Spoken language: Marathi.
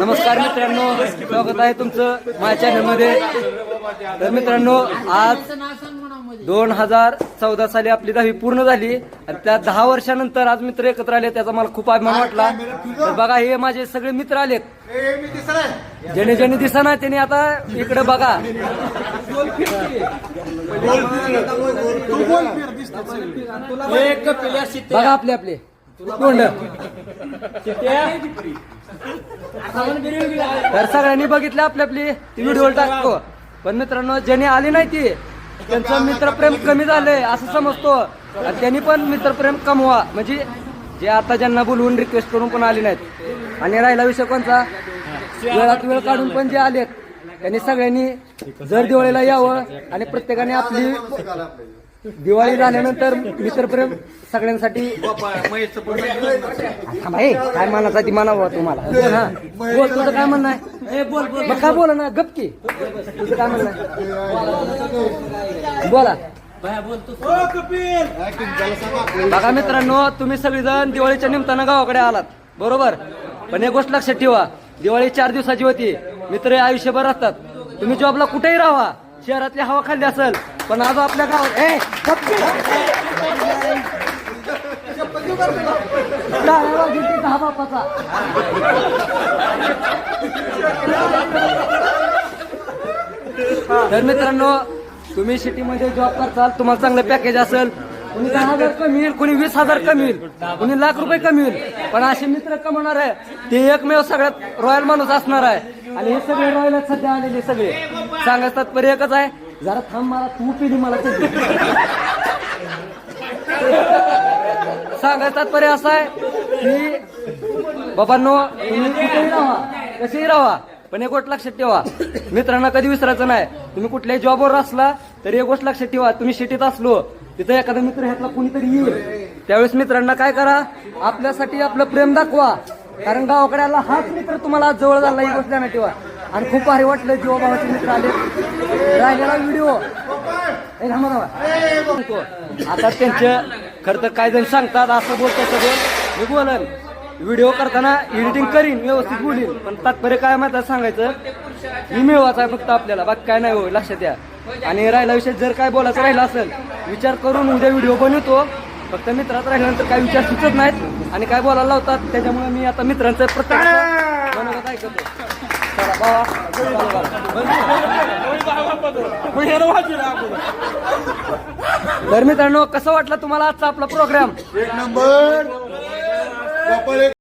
नमस्कार मित्रांनो स्वागत आहे तुमचं माझ्या चॅनलमध्ये. तर मित्रांनो आज दोन हजार चौदा साली आपली दहावी पूर्ण झाली आणि त्या दहा वर्षानंतर आज मित्र एकत्र आले त्याचा मला खूप अभिमान वाटला. तर बघा हे माझे सगळे मित्र आलेत. ज्याने ज्याने ना त्याने आता इकडे बघा. बघा आपले आपले. तोंड तर सगळ्यांनी बघितलं आपली आपली ती व्हिडिओ टाकतो. पण मित्रांनो ज्यांनी आली नाही ती त्यांचं मित्रप्रेम कमी झालंय असं समजतो. आणि त्यांनी पण मित्रप्रेम कमवा. म्हणजे जे आता ज्यांना बोलवून रिक्वेस्ट करून पण आले नाहीत. आणि राहिला विषय कोणता? वेळात वेळ काढून पण जे आलेत त्यांनी सगळ्यांनी जर दिवाळीला यावं आणि प्रत्येकाने आपली दिवाळी झाल्यानंतर मित्रप्रेम सगळ्यांसाठी. थांबा, हे, काय ती मनावं तुम्हाला. हा. बोल तुझं काय म्हणणं आहे? मग काय बोला ना गपकी तुझं काय म्हणणं आहे? बोला. बघा मित्रांनो तुम्ही सगळेजण दिवाळीच्या निमित्तानं गावाकडे आलात. बरोबर? पण एक गोष्ट लक्षात ठेवा. दिवाळी चार दिवसाची होती. मित्र हे आयुष्यभर असतात तुम्ही जॉबला कुठेही राहा. शहरातली हवा खाल्ली असेल. पण आज आपल्या गावात ए, दहा बापाचा. तर मित्रांनो तुम्ही सिटीमध्ये जॉब करताल तुम्हाला चांगलं पॅकेज असेल. कुणी दहा हजार कमी येईल कुणी वीस हजार कमी येईल कुणी लाख रुपये कमी येईल. पण असे मित्र कमवणार आहे ते एकमेव सगळ्यात रॉयल माणूस असणार आहे. आणि हे सगळे रॉयल सध्या आलेले सगळे. सांगायचं तात्पर्य एकच आहे जरा थांब मला तू पिढी मला सध्या सांगायचं तात्पर्य असं आहे की बाबांनो तुम्ही कुठेही राहा कसेही राहा पण एक गोष्ट लक्षात ठेवा. मित्रांना कधी विसरायचं नाही. तुम्ही कुठल्याही जॉबवर असला तरी एक गोष्ट लक्षात ठेवा. तुम्ही शेतीत असलो तिथं एखादा मित्र ह्यातला कुणीतरी येईल. त्यावेळेस मित्रांना काय करा? आपल्यासाठी आपलं प्रेम दाखवा. कारण गावाकडे आला हाच मित्र तुम्हाला जवळ झाला ही गोष्ट ठेवा. आणि खूप भारी वाटलं जीवा भावाचे मित्र आले. राहिलेला व्हिडिओ आता त्यांचे खरं तर काय जण सांगतात असं बोलतो सगळं. मी बोलन व्हिडिओ करताना एडिटिंग करीन व्यवस्थित बोलीन. पण तात्पर्य काय माहिती आहे सांगायचं? मी मिळवायचा आहे फक्त आपल्याला बाकी काय नाही हो लक्षात या आणि राहिला विषय जर काय बोलायचं राहिला असेल विचार करून उद्या व्हिडिओ बनवतो. फक्त मित्रात राहिल्यानंतर काय विचार सुचत नाहीत. आणि काय बोलायला लावतात त्याच्यामुळे मी आता मित्रांचं प्रत्येक मनोगत ऐकतो. चला बाबा तर मित्रांनो कसं वाटलं तुम्हाला आजचा आपला प्रोग्राम एक नंबर.